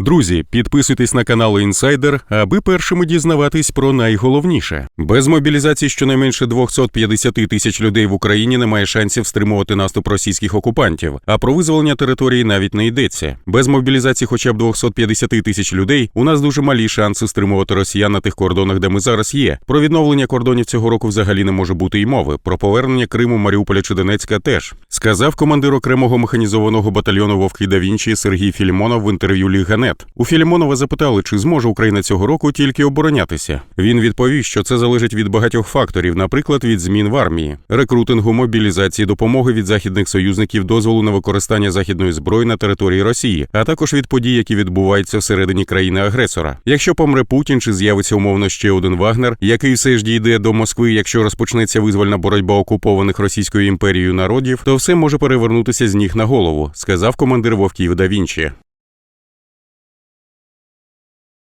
Друзі, підписуйтесь на канал Інсайдер, аби першими дізнаватись про найголовніше. Без мобілізації щонайменше 250 тисяч людей в Україні немає шансів стримувати наступ російських окупантів, а про визволення території навіть не йдеться. Без мобілізації хоча б 250 тисяч людей у нас дуже малі шанси стримувати росіян на тих кордонах, де ми зараз є. Про відновлення кордонів цього року взагалі не може бути й мови. Про повернення Криму, Маріуполя чи Донецька теж сказав командир окремого механізованого батальйону Вовки да Вінчі Сергій Філімонов в інтерв'ю Ліганет. У Філімонова запитали, чи зможе Україна цього року тільки оборонятися. Він відповів, що це залежить від багатьох факторів, наприклад, від змін в армії, рекрутингу, мобілізації, допомоги від західних союзників, дозволу на використання західної зброї на території Росії, а також від подій, які відбуваються всередині країни-агресора. Якщо помре Путін чи з'явиться умовно ще один Вагнер, який все ж дійде до Москви, якщо розпочнеться визвольна боротьба окупованих Російською імперією народів, то все може перевернутися з ніг на голову, сказав командир Вовків да Вінчі.